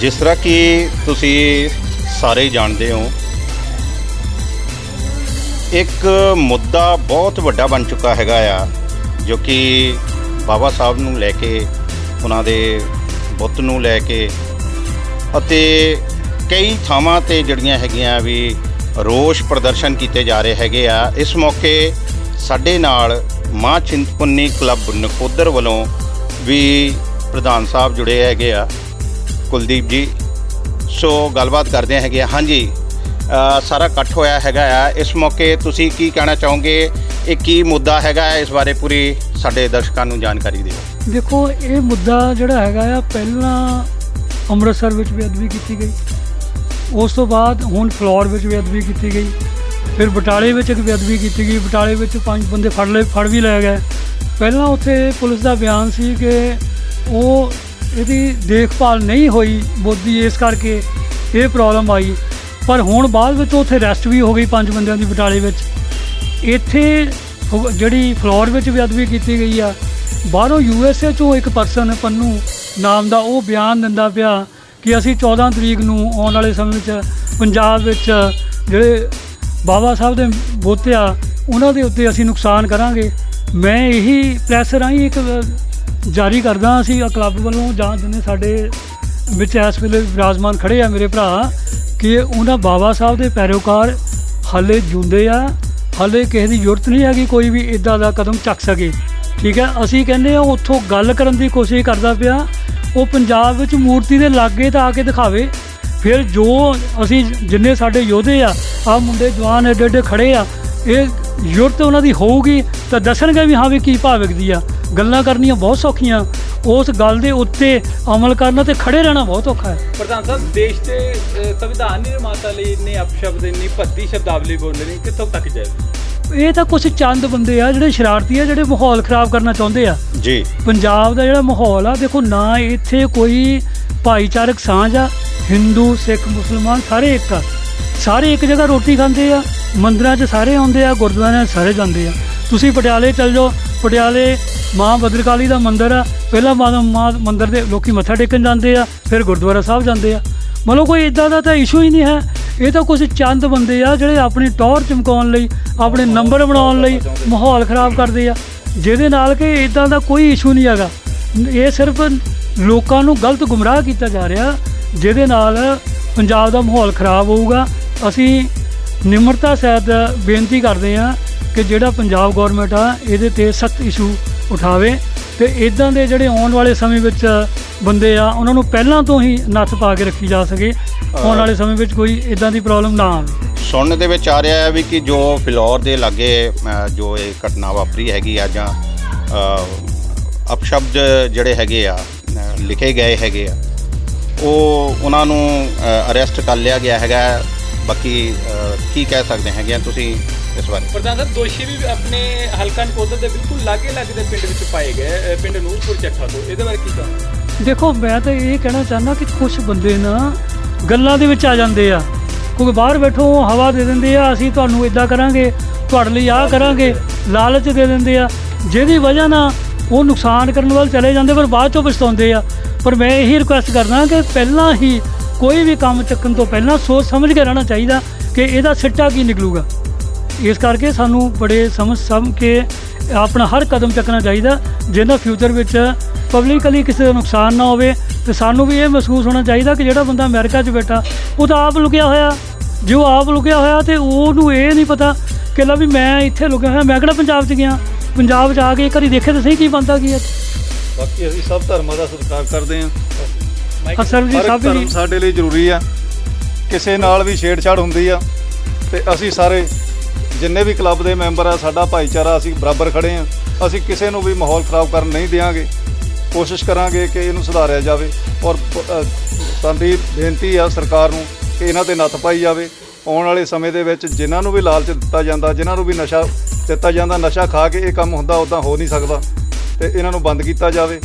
ਜਿਸ ਤਰ੍ਹਾਂ ਕਿ ਤੁਸੀਂ ਸਾਰੇ ਜਾਣਦੇ ਹੋ, ਇੱਕ ਮੁੱਦਾ ਬਹੁਤ ਵੱਡਾ ਬਣ ਚੁੱਕਾ ਹੈਗਾ ਆ, ਜੋ ਕਿ ਬਾਬਾ ਸਾਹਿਬ ਨੂੰ ਲੈ ਕੇ, ਉਹਨਾਂ ਦੇ ਬੁੱਤ ਨੂੰ ਲੈ ਕੇ ਅਤੇ ਕਈ ਥਾਵਾਂ ਤੇ ਜਿਹੜੀਆਂ ਹੈਗੀਆਂ ਵੀ ਰੋਸ਼ ਪ੍ਰਦਰਸ਼ਨ ਕੀਤੇ ਜਾ ਰਹੇ ਹੈਗੇ ਆ, ਇਸ ਮੌਕੇ ਸਾਡੇ ਨਾਲ ਮਾਂ ਚਿੰਤਪੁੰਨੀ ਕਲੱਬ ਨਕੋਦਰ ਵੱਲੋਂ ਵੀ ਪ੍ਰਧਾਨ ਸਾਹਿਬ ਜੁੜੇ ਹੈਗੇ ਆ। ਕੁਲਦੀਪ ਜੀ। ਸੋ ਗੱਲਬਾਤ ਕਰਦੇ ਹੈਗੇ ਆ। ਹਾਂਜੀ ਅ, ਸਾਰਾ ਇਕੱਠ ਹੋਇਆ ਹੈਗਾ ਆ। ਇਸ ਮੌਕੇ ਤੁਸੀਂ ਕੀ ਕਹਿਣਾ ਚਾਹੋਗੇ? ਇਹ ਕੀ ਮੁੱਦਾ ਹੈਗਾ ਹੈ ਇਸ ਬਾਰੇ ਪੂਰੀ ਸਾਡੇ ਦਰਸ਼ਕਾਂ ਨੂੰ ਜਾਣਕਾਰੀ ਦਿਓ। ਦੇਖੋ ਇਹ ਮੁੱਦਾ ਜਿਹੜਾ ਹੈਗਾ ਆ ਪਹਿਲਾਂ ਅੰਮ੍ਰਿਤਸਰ ਵਿੱਚ ਬੇਅਦਬੀ ਕੀਤੀ ਗਈ। ਉਸ ਤੋਂ ਬਾਅਦ ਹੁਣ ਫਲੋਰ ਵਿੱਚ ਬੇਅਦਬੀ ਕੀਤੀ ਗਈ। ਫਿਰ ਬਟਾਲੇ ਵਿੱਚ ਇੱਕ ਬੇਅਦਬੀ ਕੀਤੀ ਗਈ। ਬਟਾਲੇ ਵਿੱਚ ਪੰਜ ਬੰਦੇ ਫੜ ਲਏ ਫੜ ਵੀ ਲਏ ਗਏ। ਪਹਿਲਾਂ ਉੱਥੇ ਪੁਲਿਸ ਦਾ ਬਿਆਨ ਸੀ ਕਿ ਉਹ ਇਹਦੀ ਦੇਖਭਾਲ ਨਹੀਂ ਹੋਈ ਬੋਦੀ ਇਸ ਕਰਕੇ ਇਹ ਪ੍ਰੋਬਲਮ ਆਈ। ਪਰ ਹੁਣ ਬਾਅਦ ਵਿੱਚ ਉੱਥੇ ਰੈਸਟ ਵੀ ਹੋ ਗਈ ਪੰਜ ਬੰਦਿਆਂ ਦੀ ਬਟਾਲੇ ਵਿੱਚ। ਇੱਥੇ ਫ- ਜਿਹੜੀ ਫਲੋਰ ਵਿੱਚ ਬੇਅਦਬੀ ਕੀਤੀ ਗਈ ਆ, ਬਾਹਰੋਂ ਯੂ ਐਸ ਏ ਚੋਂ ਇੱਕ ਪਰਸਨ ਪੰਨੂ ਨਾਮ ਦਾ, ਉਹ ਬਿਆਨ ਦਿੰਦਾ ਪਿਆ ਕਿ ਅਸੀਂ 14 ਤਰੀਕ ਨੂੰ ਆਉਣ ਵਾਲੇ ਸਮੇਂ ਵਿੱਚ ਪੰਜਾਬ ਵਿੱਚ ਜਿਹੜੇ ਬਾਬਾ ਸਾਹਿਬ ਦੇ ਬੁੱਤ ਆ ਉਹਨਾਂ ਦੇ ਉੱਤੇ ਅਸੀਂ ਨੁਕਸਾਨ ਕਰਾਂਗੇ। ਮੈਂ ਇਹੀ ਪ੍ਰੈਸ ਰਾਹੀਂ ਇੱਕ ਜਾਰੀ ਕਰਦਾ ਅਸੀਂ ਕਲੱਬ ਵੱਲੋਂ ਜਾਂ ਜਿੰਨੇ ਸਾਡੇ ਵਿੱਚ ਇਸ ਵੇਲੇ ਵਿਰਾਜਮਾਨ ਖੜੇ ਆ ਮੇਰੇ ਭਰਾ, ਕਿ ਉਹਨਾਂ ਬਾਬਾ ਸਾਹਿਬ ਦੇ ਪੈਰੋਕਾਰ ਹਾਲੇ ਜੁੰਦੇ ਆ, ਹਾਲੇ ਕਿਸੇ ਦੀ ਜ਼ਰੂਰਤ ਨਹੀਂ ਹੈਗੀ ਕੋਈ ਵੀ ਇਦਾਂ ਦਾ ਕਦਮ ਚੱਕ ਸਕੇ। ਠੀਕ ਹੈ, ਅਸੀਂ ਕਹਿੰਦੇ ਆ ਉੱਥੋਂ ਗੱਲ ਕਰਨ ਦੀ ਕੋਸ਼ਿਸ਼ ਕਰਦਾ ਪਿਆ, ਉਹ ਪੰਜਾਬ ਵਿੱਚ ਮੂਰਤੀ ਦੇ ਲਾਗੇ ਤਾਂ ਆ ਕੇ ਦਿਖਾਵੇ, ਫਿਰ ਜੋ ਅਸੀਂ ਜਿੰਨੇ ਸਾਡੇ ਯੋਧੇ ਆ ਆ ਮੁੰਡੇ ਜਵਾਨ ਐਡੇ ਐਡੇ ਖੜੇ ਆ, ਇਹ ਜ਼ਰੂਰਤ ਉਹਨਾਂ ਦੀ ਹੋਊਗੀ ਤਾਂ ਦੱਸਣਗੇ ਵੀ ਹਾਂ ਵੀ ਕੀ ਭਾਅ ਵਿਕਦੀ ਆ। ਗੱਲਾਂ ਕਰਨੀਆਂ ਬਹੁਤ ਸੌਖੀਆਂ। ਉਸ ਗੱਲ ਦੇ ਉੱਤੇ ਅਮਲ ਕਰਨਾ ਤੇ ਖੜੇ ਰਹਿਣਾ ਬਹੁਤ ਔਖਾ ਹੈ। ਪ੍ਰਧਾਨ ਸਾਹਿਬ ਦੇਸ਼ ਦੇ ਸੰਵਿਧਾਨ ਨਿਰਮਾਤਾ ਲਈ ਇੰਨੇ ਅਪਸ਼ਬਦ ਇੰਨੀ ਭੱਦੀ ਸ਼ਬਦਾਵਲੀ ਬੋਲਦੇ ਨੇ ਕਿੱਥੋਂ ਤੱਕ ਜਾਏ ਇਹ ਤਾਂ ਕੁਝ ਚੰਦ ਬੰਦੇ ਆ ਜਿਹੜੇ ਸ਼ਰਾਰਤੀ ਆ ਜਿਹੜੇ ਮਾਹੌਲ ਖਰਾਬ ਕਰਨਾ ਚਾਹੁੰਦੇ ਆ। ਜੀ। ਪੰਜਾਬ ਦਾ ਜਿਹੜਾ ਮਾਹੌਲ ਆ ਦੇਖੋ ਨਾ ਇੱਥੇ ਕੋਈ ਭਾਈਚਾਰਕ ਸਾਂਝ ਆ। ਹਿੰਦੂ ਸਿੱਖ ਮੁਸਲਮਾਨ ਸਾਰੇ ਇੱਕ ਆ। ਸਾਰੇ ਇੱਕ ਜਗ੍ਹਾ ਰੋਟੀ ਖਾਂਦੇ ਆ ਮੰਦਿਰਾਂ 'ਚ ਸਾਰੇ ਆਉਂਦੇ ਆ ਗੁਰਦੁਆਰਿਆਂ 'ਚ ਸਾਰੇ ਜਾਂਦੇ ਆ। ਤੁਸੀਂ ਪਟਿਆਲੇ ਚੱਲ ਜਾਓ। ਪਟਿਆਲੇ ਮਾਂ ਬਦਰਕਾਲੀ ਦਾ ਮੰਦਿਰ ਆ। ਪਹਿਲਾਂ ਮਾਂ ਮਾਂ ਮੰਦਿਰ ਦੇ ਲੋਕੀ ਮੱਥਾ ਟੇਕਣ ਜਾਂਦੇ ਆ, ਫਿਰ ਗੁਰਦੁਆਰਾ ਸਾਹਿਬ ਜਾਂਦੇ ਆ। ਮਤਲਬ ਕੋਈ ਇਦਾਂ ਦਾ ਤਾਂ ਇਸ਼ੂ ਹੀ ਨਹੀਂ ਹੈ। ਇਹ ਤਾਂ ਕੁਝ ਚੰਦ ਬੰਦੇ ਆ ਜਿਹੜੇ ਆਪਣੀ ਟੌਰ ਚਮਕਾਉਣ ਲਈ, ਆਪਣੇ ਨੰਬਰ ਬਣਾਉਣ ਲਈ ਮਾਹੌਲ ਖਰਾਬ ਕਰਦੇ ਆ। ਜਿਹਦੇ ਨਾਲ ਕਿ ਇਦਾਂ ਦਾ ਕੋਈ ਇਸ਼ੂ ਨਹੀਂ ਹੈਗਾ। ਇਹ ਸਿਰਫ ਲੋਕਾਂ ਨੂੰ ਗਲਤ ਗੁੰਮਰਾਹ ਕੀਤਾ ਜਾ ਰਿਹਾ, ਜਿਹਦੇ ਨਾਲ ਪੰਜਾਬ ਦਾ ਮਾਹੌਲ ਖਰਾਬ ਹੋਊਗਾ। ਅਸੀਂ ਨਿਮਰਤਾ ਸਹਿਤ ਬੇਨਤੀ ਕਰਦੇ ਹਾਂ ਕਿ ਜਿਹੜਾ ਪੰਜਾਬ ਗਵਰਨਮੈਂਟ ਆ, ਇਹਦੇ ਤੇ ਸਖਤ ਇਸ਼ੂ ਉਠਾਵੇ ਤੇ ਇਦਾਂ ਦੇ ਜਿਹੜੇ ਆਉਣ ਵਾਲੇ ਸਮੇਂ ਵਿੱਚ ਬੰਦੇ ਆ, ਉਹਨਾਂ ਨੂੰ ਪਹਿਲਾਂ ਤੋਂ ਹੀ ਨੱਥ ਪਾ ਕੇ ਰੱਖੀ ਜਾ ਸਕੇ, ਆਉਣ ਵਾਲੇ ਸਮੇਂ ਵਿੱਚ ਕੋਈ ਇਦਾਂ ਦੀ ਪ੍ਰੋਬਲਮ ਨਾ ਆਵੇ। ਸੁਣਨ ਦੇ ਵਿੱਚ ਆ ਰਿਹਾ ਹੈ ਵੀ ਕਿ ਜੋ ਫਿਲੌਰ ਦੇ ਲਾਗੇ ਜੋ ਇਹ ਘਟਨਾ ਵਾਪਰੀ ਹੈਗੀ ਆ ਜਾਂ ਅਪਸ਼ਬਦ ਜਿਹੜੇ ਹੈਗੇ ਆ ਲਿਖੇ ਗਏ ਹੈਗੇ ਆ, ਉਹ ਉਹਨਾਂ ਨੂੰ ਅਰੈਸਟ ਕਰ ਲਿਆ ਗਿਆ ਹੈਗਾ ਬਾਕੀ ਕੀ ਕਹਿ ਸਕਦੇ ਹੈਗੇ ਆ ਤੁਸੀਂ ਇਸ ਬਾਰੇ? ਪ੍ਰਧਾਨ ਸਾਹਿਬ ਦੋਸ਼ੀ ਵੀ ਆਪਣੇ ਹਲਕਾ ਨਕੋਦਰ ਦੇ ਬਿਲਕੁਲ ਲਾਗੇ ਲਾਗੇ ਦੇ ਪਿੰਡ ਵਿੱਚ ਪਾਏ ਗਏ ਪਿੰਡ ਨੂਰਪੁਰ ਚੱਠਾ ਤੋਂ। ਇਹਦੇ ਬਾਰੇ ਕੀ ਕਹਾਂ ਦੇਖੋ ਮੈਂ ਤਾਂ ਇਹ ਕਹਿਣਾ ਚਾਹੁੰਦਾ ਕਿ ਕੁਝ ਬੰਦੇ ਨਾ ਗੱਲਾਂ ਦੇ ਵਿੱਚ ਆ ਜਾਂਦੇ ਆ। ਕਿਉਂਕਿ ਬਾਹਰ ਬੈਠੋ ਹਵਾ ਦੇ ਦਿੰਦੇ ਆ ਅਸੀਂ ਤੁਹਾਨੂੰ ਇਦਾਂ ਕਰਾਂਗੇ ਤੁਹਾਡੇ ਲਈ ਆਹ ਕਰਾਂਗੇ ਲਾਲਚ ਦੇ ਦਿੰਦੇ ਆ। ਜਿਹਦੀ ਵਜ੍ਹਾ ਨਾਲ ਉਹ ਨੁਕਸਾਨ ਕਰਨ ਵੱਲ ਚਲੇ ਜਾਂਦੇ ਪਰ ਬਾਅਦ ਚੋਂ ਪਛਤਾਉਂਦੇ ਆ। ਪਰ ਮੈਂ ਇਹੀ ਰਿਕੁਐਸਟ ਕਰਦਾ ਕਿ ਪਹਿਲਾਂ ਹੀ ਕੋਈ ਵੀ ਕੰਮ ਚੱਕਣ ਤੋਂ ਪਹਿਲਾਂ ਸੋਚ ਸਮਝ ਕੇ ਰਹਿਣਾ ਚਾਹੀਦਾ। ਕਿ ਇਹਦਾ ਸਿੱਟਾ ਕੀ ਨਿਕਲੂਗਾ? ਇਸ ਕਰਕੇ ਸਾਨੂੰ ਬੜੇ ਸਮਝ ਸਮਝ ਕੇ ਆਪਣਾ ਹਰ ਕਦਮ ਚੱਕਣਾ ਚਾਹੀਦਾ ਜਿਹਦਾ ਫਿਊਚਰ ਵਿੱਚ ਪਬਲਿਕਲੀ ਕਿਸੇ ਦਾ ਨੁਕਸਾਨ ਨਾ ਹੋਵੇ। ਤੇ ਸਾਨੂੰ ਵੀ ਇਹ ਮਹਿਸੂਸ ਹੋਣਾ ਚਾਹੀਦਾ ਕਿ ਜਿਹੜਾ ਬੰਦਾ ਅਮਰੀਕਾ 'ਚ ਬੈਠਾ ਉਹ ਤਾਂ ਆਪ ਲੁਕਿਆ ਹੋਇਆ। ਜੋ ਆਪ ਲੁਕਿਆ ਹੋਇਆ ਤੇ ਉਹਨੂੰ ਇਹ ਨਹੀਂ ਪਤਾ ਕਿ ਲਾ ਵੀ ਮੈਂ ਇੱਥੇ ਲੁਕਿਆ ਹੋਇਆ ਮੈਂ ਕਿਹੜਾ ਪੰਜਾਬ 'ਚ ਗਿਆ? ਪੰਜਾਬ 'ਚ ਆ ਕੇ ਇੱਕ ਵਾਰੀ ਦੇਖੇ ਤਾਂ ਸਹੀ ਕੀ ਬੰਦਾ ਕੀ ਹੈ? ਬਾਕੀ ਅਸੀਂ ਸਭ ਧਰਮਾਂ ਦਾ ਸਤਿਕਾਰ ਕਰਦੇ ਹਾਂ। ਅਸਰ ਜੀ ਸਭ ਸਾਡੇ ਲਈ ਜ਼ਰੂਰੀ ਆ। ਕਿਸੇ ਨਾਲ ਵੀ ਛੇੜਛਾੜ ਹੁੰਦੀ ਆ ਤੇ ਅਸੀਂ ਸਾਰੇ ਜਿੰਨੇ ਵੀ ਕਲੱਬ ਦੇ ਮੈਂਬਰ ਆ ਸਾਡਾ ਭਾਈਚਾਰਾ ਅਸੀਂ ਬਰਾਬਰ ਖੜੇ ਆ। ਅਸੀਂ ਕਿਸੇ ਨੂੰ ਵੀ ਮਾਹੌਲ ਖਰਾਬ ਕਰਨ ਨਹੀਂ ਦੇਵਾਂਗੇ ਕੋਸ਼ਿਸ਼ ਕਰਾਂਗੇ ਕਿ ਇਹਨੂੰ ਸੁਧਾਰਿਆ ਜਾਵੇ ਔਰ ਅ, ਸਾਡੀ ਬੇਨਤੀ ਆ ਸਰਕਾਰ ਨੂੰ ਕਿ ਇਹਨਾਂ ਤੇ ਨੱਥ ਪਾਈ ਜਾਵੇ। ਆਉਣ ਵਾਲੇ ਸਮੇਂ ਦੇ ਵਿੱਚ ਜਿਨ੍ਹਾਂ ਨੂੰ ਵੀ ਲਾਲਚ ਦਿੱਤਾ ਜਾਂਦਾ ਜਿਨ੍ਹਾਂ ਨੂੰ ਵੀ ਨਸ਼ਾ ਦਿੱਤਾ ਜਾਂਦਾ ਨਸ਼ਾ ਖਾ ਕੇ ਇਹ ਕੰਮ ਹੁੰਦਾ ਉਦਾਂ ਹੋ ਨਹੀਂ ਸਕਦਾ। ਤੇ ਇਹਨਾਂ ਨੂੰ ਬੰਦ ਕੀਤਾ ਜਾਵੇ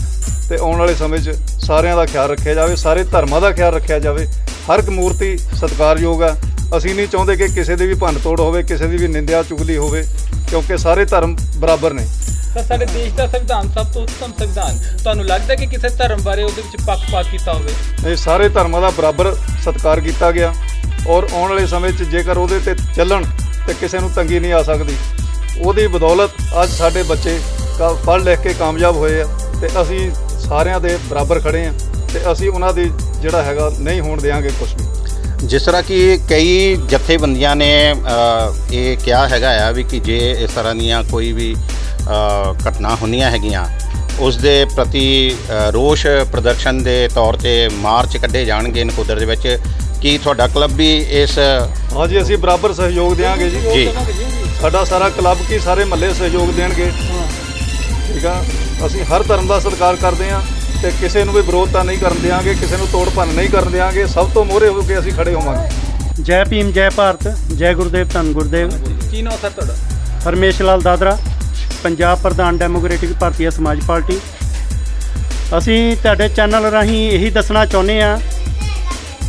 ਤੇ ਆਉਣ ਵਾਲੇ ਸਮੇਂ 'ਚ ਸਾਰਿਆਂ ਦਾ ਖਿਆਲ ਰੱਖਿਆ ਜਾਵੇ ਸਾਰੇ ਧਰਮਾਂ ਦਾ ਖਿਆਲ ਰੱਖਿਆ ਜਾਵੇ। ਹਰ ਇੱਕ ਮੂਰਤੀ ਸਤਿਕਾਰਯੋਗ ਆ ਅਸੀਂ ਨਹੀਂ ਚਾਹੁੰਦੇ ਕਿ ਕਿਸੇ ਦੀ ਵੀ ਭੰਨ ਤੋੜ ਹੋਵੇ ਕਿਸੇ ਦੀ ਵੀ ਨਿੰਦਿਆ ਚੁਗਲੀ ਹੋਵੇ ਕਿਉਂਕਿ ਸਾਰੇ ਧਰਮ ਬਰਾਬਰ ਨੇ। ਤਾਂ ਸਾਡੇ ਦੇਸ਼ ਦਾ ਸੰਵਿਧਾਨ ਸਭ ਤੋਂ ਉੱਤਮ ਸੰਵਿਧਾਨ। ਤੁਹਾਨੂੰ ਲੱਗਦਾ ਕਿ ਕਿਸੇ ਧਰਮ ਬਾਰੇ ਉਹਦੇ ਵਿੱਚ ਪੱਖਪਾਤ ਕੀਤਾ ਹੋਵੇ? ਇਹ ਸਾਰੇ ਧਰਮਾਂ ਦਾ ਬਰਾਬਰ ਸਤਿਕਾਰ ਕੀਤਾ ਗਿਆ। ਔਰ ਆਉਣ ਵਾਲੇ ਸਮੇਂ 'ਚ ਜੇਕਰ ਉਹਦੇ ਤੇ ਚੱਲਣ ਤੇ ਕਿਸੇ ਨੂੰ ਤੰਗੀ ਨਹੀਂ ਆ ਸਕਦੀ ਉਹਦੀ ਬਦੌਲਤ ਅੱਜ ਸਾਡੇ ਬੱਚੇ ਪੜ੍ਹ ਲਿਖ ਕੇ ਕਾਮਯਾਬ ਹੋਏ ਆ ਤੇ ਅਸੀਂ ਸਾਰਿਆਂ ਦੇ ਬਰਾਬਰ ਖੜੇ ਆ। ਤੇ ਅਸੀਂ ਉਹਨਾਂ ਦੀ ਜਿਹੜਾ ਹੈਗਾ ਨਹੀਂ ਹੋਣ ਦੇਵਾਂਗੇ ਕੁਝ ਵੀ। ਜਿਸ ਤਰ੍ਹਾਂ ਕਿ ਕਈ ਜਥੇਬੰਦੀਆਂ ਨੇ ਅ, ਇਹ ਕਿਹਾ ਹੈਗਾ ਆ ਵੀ ਕਿ ਜੇ ਇਸ ਤਰ੍ਹਾਂ ਦੀਆਂ ਕੋਈ ਵੀ ਅ, ਘਟਨਾ ਹੁੰਦੀਆਂ ਹੈਗੀਆਂ ਉਸ ਦੇ ਪ੍ਰਤੀ ਅ, ਰੋਸ਼ ਪ੍ਰਦਰਸ਼ਨ ਦੇ ਤੌਰ ਤੇ ਮਾਰਚ ਕੱਢੇ ਜਾਣਗੇ ਨਕੋਦਰ ਦੇ ਵਿੱਚ। ਕੀ ਤੁਹਾਡਾ ਕਲੱਬ ਵੀ ਇਸ ਹਾਂਜੀ ਅਸੀਂ ਬਰਾਬਰ ਸਹਿਯੋਗ ਦੇਵਾਂਗੇ ਜੀ। ਜੀ। ਸਾਡਾ ਸਾਰਾ ਕਲੱਬ ਕੀ ਸਾਰੇ ਮਹੱਲੇ ਸਹਿਯੋਗ ਦੇਣਗੇ। ਠੀਕ ਆ? ਅਸੀਂ ਹਰ ਧਰਮ ਦਾ ਸਤਿਕਾਰ ਕਰਦੇ ਆ ਤੇ ਕਿਸੇ ਨੂੰ ਵੀ ਵਿਰੋਧਤਾ ਨਹੀਂ ਕਰਨ ਦੇਵਾਂਗੇ ਕਿਸੇ ਨੂੰ ਤੋੜ ਭੰਨ ਨਹੀਂ ਕਰਨ ਦੇਵਾਂਗੇ ਸਭ ਤੋਂ ਮੋਹਰੇ ਹੋ ਕੇ ਅਸੀਂ ਖੜੇ ਹੋਵਾਂਗੇ। ਜੈ ਭੀਮ ਜੈ ਭਾਰਤ ਜੈ ਗੁਰਦੇਵ ਧੰਨ ਗੁਰਦੇਵ। ਕੀ ਨਾਮ ਸਰ ਤੁਹਾਡਾ? ਹਰਮੇਸ਼ ਲਾਲ ਦਾਦਰਾ ਪੰਜਾਬ ਪ੍ਰਧਾਨ ਡੈਮੋਕ੍ਰੈਟਿਕ ਭਾਰਤੀ ਸਮਾਜ ਪਾਰਟੀ। ਅਸੀਂ ਤੁਹਾਡੇ ਚੈਨਲ ਰਾਹੀਂ ਇਹੀ ਦੱਸਣਾ ਚਾਹੁੰਦੇ ਆ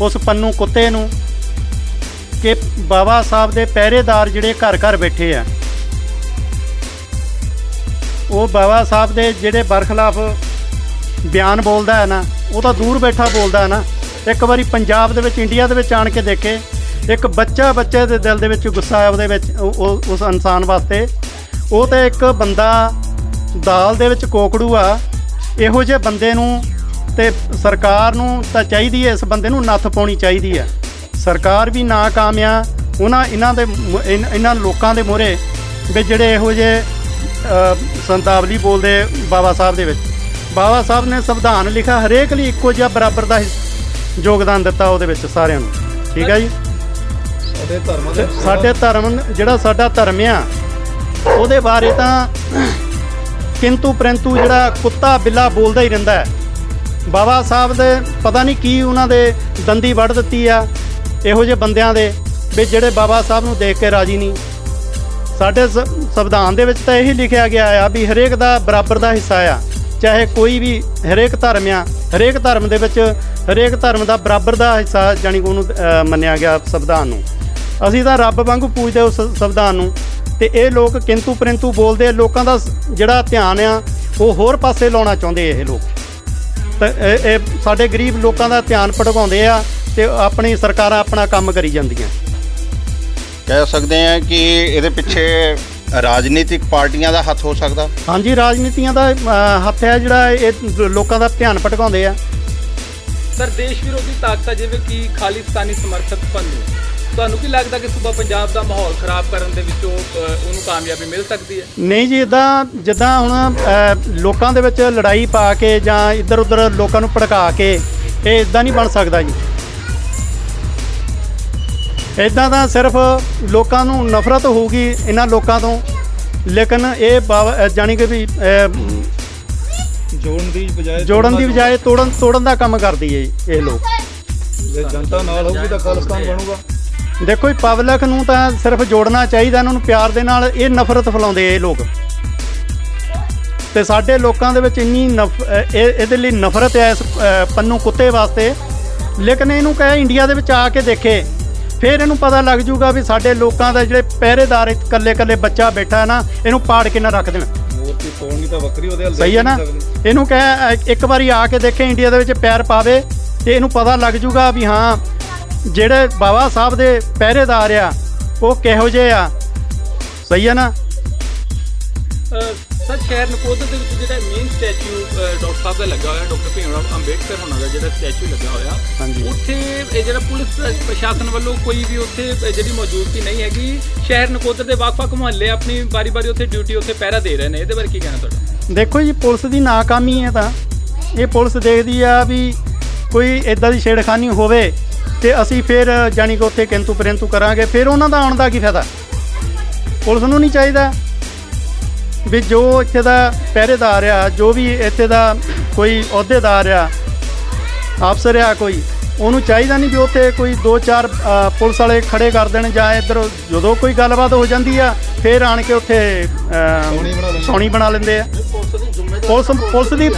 ਉਸ ਪੰਨੂ ਕੁੱਤੇ ਨੂੰ ਕਿ ਬਾਬਾ ਸਾਹਿਬ ਦੇ ਪਹਿਰੇਦਾਰ ਜਿਹੜੇ ਘਰ ਘਰ ਬੈਠੇ ਆ ਉਹ ਬਾਬਾ ਸਾਹਿਬ ਦੇ ਜਿਹੜੇ ਬਰਖਲਾਫ ਬਿਆਨ ਬੋਲਦਾ ਹੈ ਨਾ, ਉਹ ਤਾਂ ਦੂਰ ਬੈਠਾ ਬੋਲਦਾ ਹੈ ਨਾ। ਇੱਕ ਵਾਰੀ ਪੰਜਾਬ ਦੇ ਵਿੱਚ, ਇੰਡੀਆ ਦੇ ਵਿੱਚ ਆਣ ਕੇ ਦੇਖੇ, ਇੱਕ ਬੱਚਾ ਬੱਚੇ ਦੇ ਦਿਲ ਦੇ ਵਿੱਚ ਗੁੱਸਾ ਹੈ ਉਹਦੇ ਵਿੱਚ ਉਸ ਇਨਸਾਨ ਵਾਸਤੇ। ਉਹ ਤੇ ਇੱਕ ਬੰਦਾ ਦਾਲ ਦੇ ਵਿੱਚ ਕੋਕੜੂ ਆ, ਇਹੋ ਜਿਹੇ ਬੰਦੇ ਨੂੰ ਤੇ ਸਰਕਾਰ ਨੂੰ ਤਾਂ ਚਾਹੀਦੀ ਹੈ, ਇਸ ਬੰਦੇ ਨੂੰ ਨੱਥ ਪਾਉਣੀ ਚਾਹੀਦੀ ਹੈ। ਸਰਕਾਰ ਵੀ ਨਾਕਾਮ ਆ, ਉਹਨਾਂ ਇਹਨਾਂ ਦੇ ਇਹਨਾਂ ਲੋਕਾਂ ਦੇ ਮੂਹਰੇ ਵੀ ਜਿਹੜੇ ਇਹੋ ਜਿਹੇ ਸੰਤਾਵਲੀ ਬੋਲਦੇ ਬਾਬਾ ਸਾਹਿਬ ਦੇ ਵਿੱਚ। ਬਾਬਾ ਸਾਹਿਬ ਨੇ ਸੰਵਿਧਾਨ ਲਿਖਿਆ ਹਰੇਕ ਲਈ ਇੱਕੋ ਜਿਹਾ ਬਰਾਬਰ ਦਾ ਯੋਗਦਾਨ ਦਿੱਤਾ ਉਹਦੇ ਵਿੱਚ ਸਾਰਿਆਂ ਨੂੰ। ਠੀਕ ਹੈ ਜੀ? ਸਾਡੇ ਧਰਮਾਂ ਤੇ ਸਾਡੇ ਧਰਮ ਜਿਹੜਾ ਸਾਡਾ ਧਰਮ ਆ ਉਹਦੇ ਬਾਰੇ ਤਾਂ ਕਿੰਤੂ ਪਰੰਤੂ ਜਿਹੜਾ ਕੁੱਤਾ ਬਿੱਲਾ ਬੋਲਦਾ ਹੀ ਰਹਿੰਦਾ ਹੈ। ਬਾਬਾ ਸਾਹਿਬ ਦੇ ਪਤਾ ਨਹੀਂ ਕੀ ਉਹਨਾਂ ਦੇ ਦੰਦੀ ਵੱਢ ਦਿੱਤੀ ਆ ਇਹੋ ਜਿਹੇ ਬੰਦਿਆਂ ਦੇ ਵੀ ਜਿਹੜੇ ਬਾਬਾ ਸਾਹਿਬ ਨੂੰ ਦੇਖ ਕੇ ਰਾਜੀ ਨਹੀਂ। ਸਾਡੇ ਸੰਵਿਧਾਨ ਦੇ ਵਿੱਚ ਤਾਂ ਇਹੀ ਲਿਖਿਆ ਗਿਆ ਆ ਵੀ ਹਰੇਕ ਦਾ ਬਰਾਬਰ ਦਾ ਹਿੱਸਾ ਆ। ਚਾਹੇ ਕੋਈ ਵੀ ਹਰੇਕ ਧਰਮ ਆ, ਹਰੇਕ ਧਰਮ ਦੇ ਵਿੱਚ ਹਰੇਕ ਧਰਮ ਦਾ ਬਰਾਬਰ ਦਾ ਹਿੱਸਾ ਜਾਣੀ ਕਿ ਉਹਨੂੰ ਮੰਨਿਆ ਗਿਆ ਸੰਵਿਧਾਨ ਨੂੰ। ਅਸੀਂ ਤਾਂ ਰੱਬ ਵਾਂਗੂ ਪੂਜਦੇ ਉਸ ਸੰਵਿਧਾਨ ਨੂੰ। ਤੇ ਇਹ ਲੋਕ ਕਿੰਤੂ ਪਰੰਤੂ ਬੋਲਦੇ ਲੋਕਾਂ ਦਾ ਜਿਹੜਾ ਧਿਆਨ ਆ, ਉਹ ਹੋਰ ਪਾਸੇ ਲਾਉਣਾ ਚਾਹੁੰਦੇ ਇਹ ਲੋਕ। ਤਾਂ ਇਹ ਇਹ ਸਾਡੇ ਗਰੀਬ ਲੋਕਾਂ ਦਾ ਧਿਆਨ ਭਟਕਾਉਂਦੇ ਆ ਤੇ ਆਪਣੀ ਸਰਕਾਰਾਂ ਆਪਣਾ ਕੰਮ ਕਰੀ ਜਾਂਦੀਆਂ। ਕਹਿ ਸਕਦੇ ਆ ਕਿ ਇਹਦੇ ਪਿੱਛੇ ਰਾਜਨੀਤਿਕ ਪਾਰਟੀਆਂ ਦਾ ਹੱਥ ਹੋ ਸਕਦਾ? ਹਾਂਜੀ ਰਾਜਨੀਤੀਆਂ ਦਾ ਅ, ਹੱਥ ਹੈ ਜਿਹੜਾ ਇਹ ਲੋਕਾਂ ਦਾ ਧਿਆਨ ਭਟਕਾਉਂਦੇ ਆ। ਸਰ ਦੇਸ਼ ਵਿਰੋਧੀ ਤਾਕਤਾਂ ਜਿਵੇਂ ਕਿ ਖਾਲਿਸਤਾਨੀ ਸਮਰਥਕ ਪੰਨੂ ਤੁਹਾਨੂੰ ਕੀ ਲੱਗਦਾ ਕਿ ਸੂਬਾ ਪੰਜਾਬ ਦਾ ਮਾਹੌਲ ਖਰਾਬ ਕਰਨ ਦੇ ਵਿੱਚੋਂ ਅ, ਉਹਨੂੰ ਕਾਮਯਾਬੀ ਮਿਲ ਸਕਦੀ ਹੈ? ਨਹੀਂ ਜੀ ਇਦਾਂ ਜਿੱਦਾਂ ਹੁਣ ਅ, ਲੋਕਾਂ ਦੇ ਵਿੱਚ ਲੜਾਈ ਪਾ ਕੇ ਜਾਂ ਇੱਧਰ ਉੱਧਰ ਲੋਕਾਂ ਨੂੰ ਭੜਕਾ ਕੇ ਇਹ ਇਦਾਂ ਨਹੀਂ ਬਣ ਸਕਦਾ ਜੀ। ਇਦਾਂ ਤਾਂ ਸਿਰਫ ਲੋਕਾਂ ਨੂੰ ਨਫ਼ਰਤ ਹੋਊਗੀ ਇਹਨਾਂ ਲੋਕਾਂ ਤੋਂ ਲੇਕਿਨ ਇਹ ਜਾਣੀ ਕਿ ਵੀ ਜੋੜਨ ਦੀ ਬਜਾਏ ਜੋੜਨ ਦੀ ਬਜਾਏ ਤੋੜਨ ਤੋੜਨ ਦਾ ਕੰਮ ਕਰਦੀ ਹੈ ਇਹ ਲੋਕ। ਜੇ ਜਨਤਾ ਨਾਲ ਹੋਊਗੀ ਤਾਂ ਖਾਲਿਸਤਾਨ ਬਣੂਗਾ। ਦੇਖੋ ਜੀ ਪਬਲਿਕ ਨੂੰ ਤਾਂ ਸਿਰਫ ਜੋੜਨਾ ਚਾਹੀਦਾ ਇਹਨਾਂ ਨੂੰ ਪਿਆਰ ਦੇ ਨਾਲ ਇਹ ਨਫ਼ਰਤ ਫੈਲਾਉਂਦੇ ਇਹ ਲੋਕ। ਤੇ ਸਾਡੇ ਲੋਕਾਂ ਦੇ ਵਿੱਚ ਇੰਨੀ ਇਹ ਇਹਦੇ ਲਈ ਨਫ਼ਰਤ ਹੈ ਇਸ ਪੰਨੂ ਕੁੱਤੇ ਵਾਸਤੇ। ਲੇਕਿਨ ਇਹਨੂੰ ਕਹੇ ਇੰਡੀਆ ਦੇ ਵਿੱਚ ਆ ਕੇ ਦੇਖੇ। ਫਿਰ ਇਹਨੂੰ ਪਤਾ ਲੱਗ ਜੂਗਾ ਵੀ ਸਾਡੇ ਲੋਕਾਂ ਦਾ ਜਿਹੜੇ ਪਹਿਰੇਦਾਰ ਇਕੱਲੇ ਇਕੱਲੇ ਬੱਚਾ ਬੈਠਾ ਹੈ ਨਾ ਇਹਨੂੰ ਪਾੜ ਕੇ ਨਾ ਰੱਖ ਦੇਣ। ਮੂਰਤੀ ਤੋੜਨੀ ਤਾਂ ਵੱਖਰੀ ਉਹਦੇ ਹੱਲ ਸਹੀ ਹੈ ਨਾ? ਇਹਨੂੰ ਕਹੇ ਇੱਕ ਵਾਰੀ ਆ ਕੇ ਦੇਖੇ ਇੰਡੀਆ ਦੇ ਵਿੱਚ ਪੈਰ ਪਾਵੇ ਤੇ ਇਹਨੂੰ ਪਤਾ ਲੱਗ ਜੂਗਾ ਵੀ ਹਾਂ ਜਿਹੜੇ ਬਾਬਾ ਸਾਹਿਬ ਦੇ ਪਹਿਰੇਦਾਰ ਆ ਉਹ ਕਿਹੋ ਜਿਹੇ ਆ। ਸਹੀ ਹੈ ਨਾ? ਸਰ ਸ਼ਹਿਰ ਨਕੋਦਰ ਦੇ ਵਿੱਚ ਜਿਹੜਾ ਮੇਨ ਸਟੈਚੂ ਡਾਕਟਰ ਸਾਹਿਬ ਦਾ ਲੱਗਾ ਹੋਇਆ ਡਾਕਟਰ ਭੀਮ ਅੰਬੇਡਕਰ ਹੋਣਾ ਦਾ ਜਿਹੜਾ ਸਟੈਚੂ ਲੱਗਾ ਹੋਇਆ। ਉੱਥੇ ਇਹ ਜਿਹੜਾ ਪੁਲਿਸ ਪ੍ਰਸ਼ਾਸਨ ਵੱਲੋਂ ਕੋਈ ਵੀ ਉੱਥੇ ਜਿਹੜੀ ਮੌਜੂਦਗੀ ਨਹੀਂ ਹੈਗੀ ਸ਼ਹਿਰ ਨਕੋਦਰ ਦੇ ਵੱਖ-ਵੱਖ ਮੁਹੱਲੇ ਆਪਣੀ ਵਾਰੀ-ਵਾਰੀ ਉੱਥੇ ਡਿਊਟੀ ਉੱਥੇ ਪਹਿਰਾ ਦੇ ਰਹੇ ਨੇ। ਇਹਦੇ ਬਾਰੇ ਕੀ ਕਹਿਣਾ ਤੁਹਾਡਾ? ਦੇਖੋ ਜੀ ਪੁਲਿਸ ਦੀ ਨਾਕਾਮੀ ਹੈ ਤਾਂ। ਇਹ ਪੁਲਿਸ ਦੇਖਦੀ ਆ ਵੀ ਕੋਈ ਇਦਾਂ ਦੀ ਛੇੜਖਾਨੀ ਹੋਵੇ ਤੇ ਅਸੀਂ ਫਿਰ ਜਾਣੀ ਕਿ ਉੱਥੇ ਕਿੰਤੂ ਪਰੰਤੂ ਕਰਾਂਗੇ। ਫਿਰ ਉਹਨਾਂ ਦਾ ਆਉਣ ਦਾ ਕੀ ਫਾਇਦਾ? ਪੁਲਿਸ ਨੂੰ ਨਹੀਂ ਚਾਹੀਦਾ। ਵੀ ਜੋ ਇੱਥੇ ਦਾ ਪਹਿਰੇਦਾਰ ਆ ਜੋ ਵੀ ਇੱਥੇ ਦਾ ਕੋਈ ਅਹੁਦੇਦਾਰ ਆ ਅਫਸਰ ਆ ਕੋਈ ਉਹਨੂੰ ਚਾਹੀਦਾ ਨਹੀਂ ਵੀ ਉੱਥੇ ਕੋਈ ਦੋ ਚਾਰ ਅ, ਪੁਲਿਸ ਵਾਲੇ ਖੜੇ ਕਰ ਦੇਣ ਜਾਂ ਇੱਧਰ ਜਦੋਂ ਕੋਈ ਗੱਲਬਾਤ ਹੋ ਜਾਂਦੀ ਆ ਫਿਰ ਆਣ ਕੇ ਉੱਥੇ ਸੌਣੀ ਬਣਾ ਲੈਂਦੇ ਆ। ਪੁਲਿਸ ਪੁਲਿਸ ਦੀ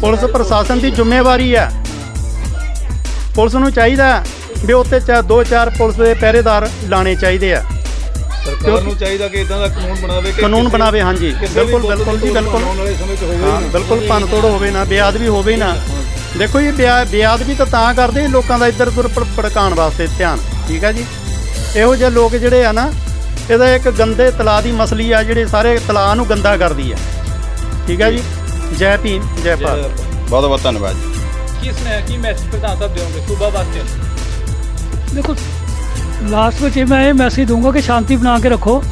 ਪੁਲਿਸ ਪ੍ਰਸ਼ਾਸਨ ਦੀ ਜ਼ਿੰਮੇਵਾਰੀ ਆ। ਪੁਲਿਸ ਨੂੰ ਚਾਹੀਦਾ ਵੀ ਉੱਥੇ ਚਾ ਦੋ ਚਾਰ ਪੁਲਿਸ ਦੇ ਪਹਿਰੇਦਾਰ ਲਾਣੇ ਚਾਹੀਦੇ ਆ। ਸਰਕਾਰ ਨੂੰ ਚਾਹੀਦਾ ਕਿ ਇਦਾਂ ਦਾ ਕਾਨੂੰਨ ਬਣਾਵੇ ਕਿ ਕਾਨੂੰਨ ਕਿਸੇ- ਬਣਾਵੇ ਹਾਂਜੀ। ਕਿਸੇ ਬਿਲਕੁਲ ਬਿਲਕੁਲ ਜੀ ਬਿਲਕੁਲ। ਆਉਣ ਵਾਲੇ ਸਮੇਂ 'ਚ ਹੋਵੇ ਹੀ ਹਾਂ ਨਾ। ਬਿਲਕੁਲ ਭੰਨ ਤੋੜ ਹੋਵੇ ਨਾ ਬਿਆਦ ਵੀ ਹੋਵੇ ਹੀ ਨਾ। ਦੇਖੋ ਜੀ ਬਿਆ- ਬਿਆਦ ਵੀ ਤਾਂ ਤਾਂ ਕਰਦੇ ਲੋਕਾਂ ਦਾ ਇੱਧਰ ਉੱਧਰ ਭੜ- ਭੜਕਾਉਣ ਵਾਸਤੇ ਧਿਆਨ ਠੀਕ ਆ ਜੀ? ਇਹੋ ਜਿਹੇ ਲੋਕ ਜਿਹੜੇ ਆ ਨਾ ਇਹਦਾ ਇੱਕ ਗੰਦੇ ਤਲਾਅ ਦੀ ਮਸਲੀ ਆ ਜਿਹੜੇ ਸਾਰੇ ਤਲਾਅ ਨੂੰ ਗੰਦਾ ਕਰਦੀ ਆ। ਠੀਕ ਆ ਜੀ? ਜੈ ਭੀਮ ਜੈ ਭਾਰਤ। ਬਹੁਤ ਬਹੁਤ ਧੰਨਵਾਦ ਜੀ। ਕੀ ਸੁਨੇਹਾ ਕੀ ਮੈਸੇਜ ਪ੍ਰਧਾਨ ਸਾਹਿਬ ਦਿਓਗੇ? ਸੂਬਾ ਵਾਸੀਆਂ ਨੂੰ? ਦੇਖੋ ਲਾਸਟ ਵਿੱਚ ਇਹ ਮੈਂ ਇਹ ਮੈਸੇਜ ਦੂੰਗਾ ਕਿ ਸ਼ਾਂਤੀ ਬਣਾ ਕੇ ਰੱਖੋ।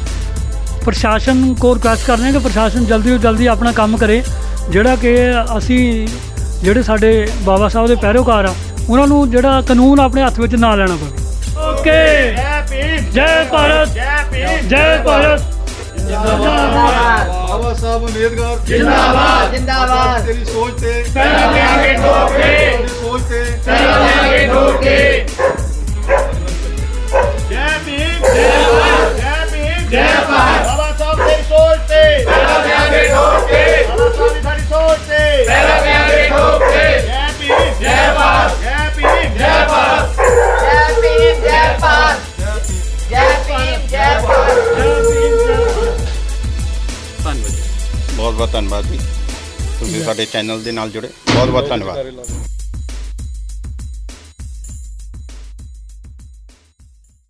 ਪ੍ਰਸ਼ਾਸਨ ਕੋ ਰਿਕੁਐਸਟ ਕਰ ਰਹੇ ਹਾਂ ਕਿ ਪ੍ਰਸ਼ਾਸਨ ਜਲਦੀ ਤੋਂ ਜਲਦੀ ਆਪਣਾ ਕੰਮ ਕਰੇ। ਜਿਹੜਾ ਕਿ ਅਸੀਂ ਜਿਹੜੇ ਸਾਡੇ ਬਾਬਾ ਸਾਹਿਬ ਦੇ ਪੈਰੋਕਾਰ ਆ ਉਹਨਾਂ ਨੂੰ ਜਿਹੜਾ ਕਾਨੂੰਨ ਆਪਣੇ ਹੱਥ ਵਿੱਚ ਨਾ ਲੈਣਾ ਪਵੇ। ਓਕੇ। ਜੈ ਭੀਮ ਜੈ ਭਾਰਤ। ਜੈ ਭੀਮ ਜੈ ਭਾਰਤ। ਬਾਬਾ ਸਾਹਿਬ ਅੰਬੇਦਕਰ। ਜਿੰਦਾਬਾਦ। ਜਿੰਦਾਬਾਦ। ਤੇਰੀ ਸੋਚ ਤੇ। ਠੋਕ ਕੇ। ਤੇਰੀ ਸੋਚ ਤੇ। ਪਹਿਲਾਂ ਲਿਆਂਗੇ ਠੋਕ ਕੇ। ਬਹੁਤ ਬਹੁਤ ਧੰਨਵਾਦ ਜੀ ਤੁਸੀਂ ਸਾਡੇ ਚੈਨਲ ਦੇ ਨਾਲ ਜੁੜੇ ਬਹੁਤ ਬਹੁਤ ਧੰਨਵਾਦ